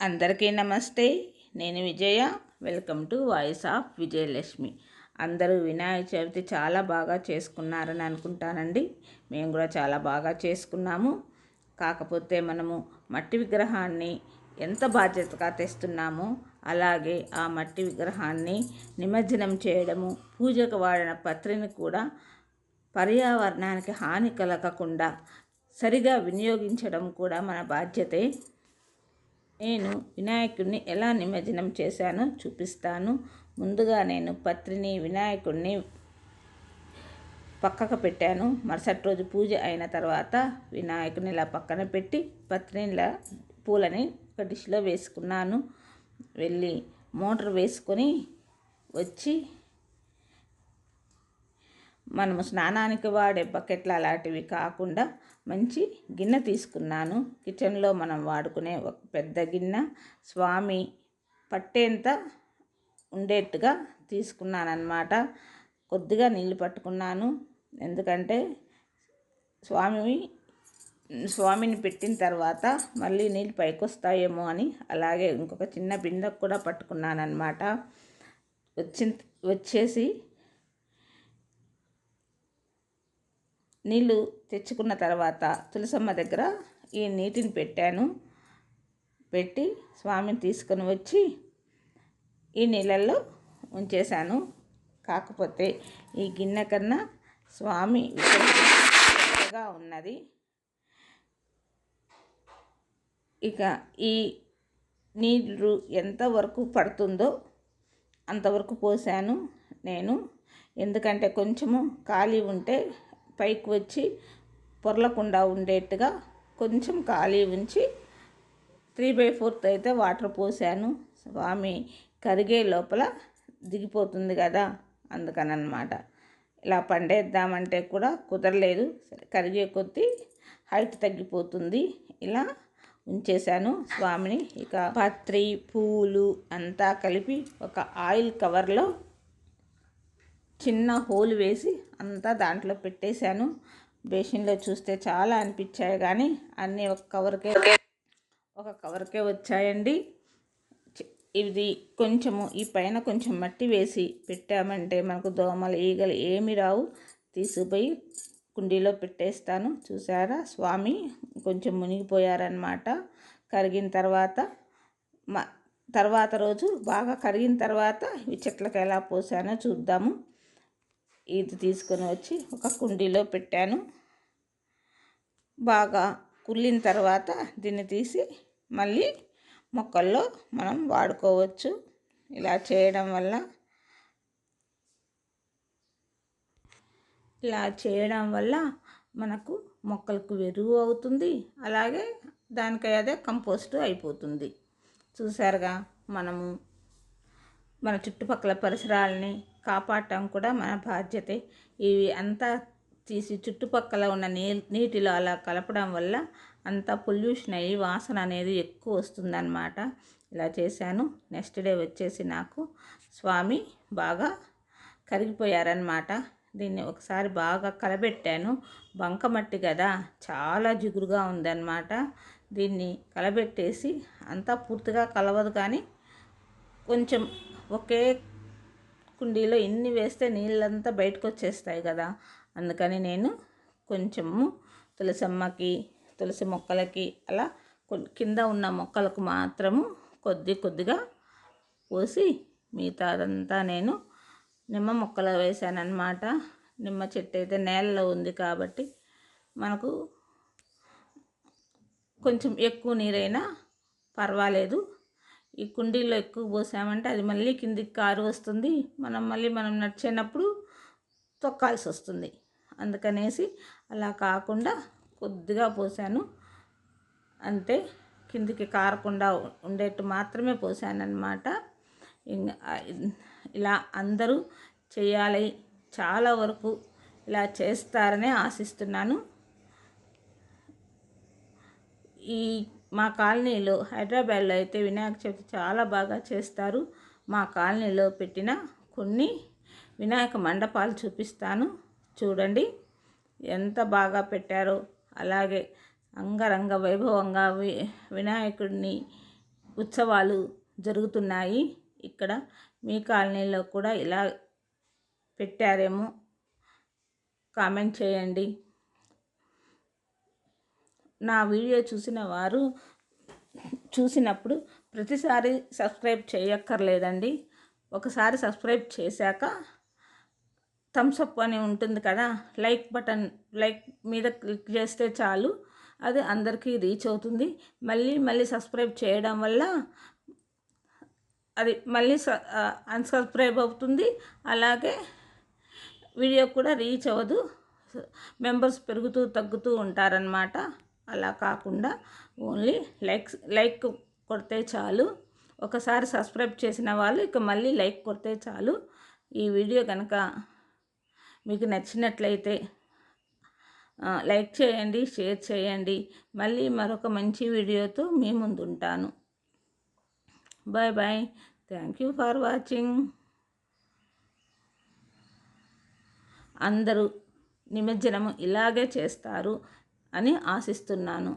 అందరికీ నమస్తే నేను Vijaya. Welcome to voice of Vijayalakshmi. అందరూ వినాయక చవితి చాలా బాగా చేసుకున్నారని అనుకుంటానండి. మేము కూడా చాలా బాగా చేసుకున్నాము. కాకపోతే మనము మట్టి విగ్రహాన్ని ఎంత బాధ్యతగా తెస్తున్నామో అలాగే ఆ మట్టి విగ్రహాన్ని నిమజ్జనం చేయడము పూజకు వాడిన పత్రిని కూడా పర్యావరణానికి హాని కలగకుండా సరిగా వినియోగించడం కూడా మన బాధ్యతే. నేను వినాయకుడిని ఎలా నిమజ్జనం చేశానో చూపిస్తాను. ముందుగా నేను పత్రిని వినాయకుడిని పక్కకు పెట్టాను. మరుసటి రోజు పూజ అయిన తర్వాత వినాయకుని ఇలా పక్కన పెట్టి పత్రిని ఇలా పూలని ఒక డిష్లో వేసుకున్నాను. వెళ్ళి మోటార్ వేసుకొని వచ్చి మనము స్నానానికి వాడే బకెట్లు అలాంటివి కాకుండా మంచి గిన్నె తీసుకున్నాను. కిచెన్లో మనం వాడుకునే ఒక పెద్ద గిన్నె స్వామి పట్టేంత ఉండేట్టుగా తీసుకున్నాను కొద్దిగా నీళ్ళు పట్టుకున్నాను. ఎందుకంటే స్వామి స్వామిని పెట్టిన తర్వాత మళ్ళీ నీళ్ళు పైకి వస్తాయేమో అని అలాగే ఇంకొక చిన్న బిందెకు కూడా పట్టుకున్నాను వచ్చిన వచ్చేసి నీళ్ళు తెచ్చుకున్న తర్వాత తులసమ్మ దగ్గర ఈ నీటిని పెట్టాను. పెట్టి స్వామిని తీసుకొని వచ్చి ఈ నీళ్ళల్లో ఉంచేశాను. కాకపోతే ఈ గిన్నె కన్నా స్వామి విగ్రహంగా ఉన్నది. ఇక ఈ నీళ్ళు ఎంతవరకు పడుతుందో అంతవరకు పోసాను నేను. ఎందుకంటే కొంచెము ఖాళీ ఉంటే పైకి వచ్చి పొరలకుండా ఉండేట్టుగా కొంచెం ఖాళీ ఉంచి త్రీ బై ఫోర్త్ అయితే వాటర్ పోసాను. స్వామి కరిగే లోపల దిగిపోతుంది కదా అందుకనమాట ఇలా పండేద్దామంటే కూడా కుదరలేదు. కరిగే కొద్దీ హైట్ తగ్గిపోతుంది. ఇలా ఉంచేశాను స్వామిని. ఇక పత్రి పూలు అంతా కలిపి ఒక ఆయిల్ కవర్లో చిన్న హోల్ వేసి అంతా దాంట్లో పెట్టేశాను. బేసిన్లో చూస్తే చాలా అనిపించాయి కానీ అన్నీ ఒక కవర్కే ఒక కవర్కే వచ్చాయండి. ఇది కొంచెము ఈ పైన కొంచెం మట్టి వేసి పెట్టామంటే మనకు దోమలు ఈగలు ఏమి రావు. తీసుకుపోయి కుండీలో పెట్టేస్తాను. చూసారా? స్వామి కొంచెం మునిగిపోయారనమాట కరిగిన తర్వాత మా తర్వాత రోజు బాగా కరిగిన తర్వాత ఈ చెట్లకు ఎలా పోసానో చూద్దాము. ఇది తీసుకొని వచ్చి ఒక కుండీలో పెట్టాను. బాగా కుళ్ళిన తర్వాత దీన్ని తీసి మళ్ళీ మొక్కల్లో మనం వాడుకోవచ్చు. ఇలా చేయడం వల్ల ఇలా చేయడం వల్ల మనకు మొక్కలకు ఎరువు అవుతుంది. అలాగే దానికి అదే కంపోస్ట్ అయిపోతుంది. చూసారుగా మనము మన చుట్టుపక్కల పరిసరాలని కాపాడటం కూడా మన బాధ్యతే. ఇవి అంతా తీసి చుట్టుపక్కల ఉన్న నీ నీటిలో అలా కలపడం వల్ల అంత పొల్యూషన్ అయ్యి వాసన అనేది ఎక్కువ వస్తుందన్నమాట. ఇలా చేశాను. నెక్స్ట్ డే వచ్చేసి నాకు స్వామి బాగా కరిగిపోయారనమాట దీన్ని ఒకసారి బాగా కలబెట్టాను. బంకమట్టి కదా చాలా జిగురుగా ఉందన్నమాట. దీన్ని కలబెట్టేసి అంతా పూర్తిగా కలవదు కానీ కొంచెం ఒకే కుండీలో ఎన్ని వేస్తే నీళ్ళంతా బయటకు వచ్చేస్తాయి కదా. అందుకని నేను కొంచెము తులసమ్మకి తులసి మొక్కలకి అలా కింద ఉన్న మొక్కలకు మాత్రము కొద్ది కొద్దిగా పోసి మిగతాదంతా నేను నిమ్మ మొక్కలు వేసానన్నమాట. నిమ్మ చెట్టు అయితే నేలలో ఉంది కాబట్టి మనకు కొంచెం ఎక్కువ నీరైనా పర్వాలేదు. ఈ కుండీలో ఎక్కువ పోసామంటే అది మళ్ళీ కిందికి కారు వస్తుంది. మనం మళ్ళీ మనం నడిచేటప్పుడు తొక్కాల్సి వస్తుంది. అందుకనేసి అలా కాకుండా కొద్దిగా పోసాను. అంతే కిందికి కారకుండా ఉండేట్టు మాత్రమే పోసాను ఇలా అందరూ చేయాలి చాలా వరకు ఇలా చేస్తారనే ఆశిస్తున్నాను. ఈ మా కాలనీలో హైదరాబాద్లో అయితే వినాయక చవితి చాలా బాగా చేస్తారు. మా కాలనీలో పెట్టిన కొన్ని వినాయక మండపాలు చూపిస్తాను. చూడండి. ఎంత బాగా పెట్టారో. అలాగే అంగరంగ వైభవంగా వి వినాయకుడిని ఉత్సవాలు జరుగుతున్నాయి. ఇక్కడ మీ కాలనీలో కూడా ఇలా పెట్టారేమో. కామెంట్ చేయండి. నా వీడియో చూసిన వారు చూసినప్పుడు ప్రతిసారి సబ్స్క్రైబ్ చేయక్కర్లేదండి. ఒకసారి సబ్స్క్రైబ్ చేశాక థమ్స్ అప్ అని ఉంటుంది కదా లైక్ బటన్ లైక్ మీద క్లిక్ చేస్తే చాలు అది అందరికీ రీచ్ అవుతుంది. మళ్ళీ మళ్ళీ సబ్స్క్రైబ్ చేయడం వల్ల అది మళ్ళీ అన్సబ్స్క్రైబ్ అవుతుంది. అలాగే వీడియో కూడా రీచ్ అవ్వదు. మెంబర్స్ పెరుగుతూ తగ్గుతూ ఉంటారనమాట అలా కాకుండా ఓన్లీ లైక్స్ లైక్ కొడితే చాలు. ఒకసారి సబ్స్క్రైబ్ చేసిన వాళ్ళు ఇక మళ్ళీ లైక్ కొడితే చాలు. ఈ వీడియో కనుక మీకు నచ్చినట్లయితే లైక్ చేయండి షేర్ చేయండి. మళ్ళీ మరొక మంచి వీడియోతో మీ ముందు ఉంటాను. Bye bye. Thank you for watching. అందరూ నిమజ్జనము ఇలాగే చేస్తారు. అని ఆశిస్తున్నాను.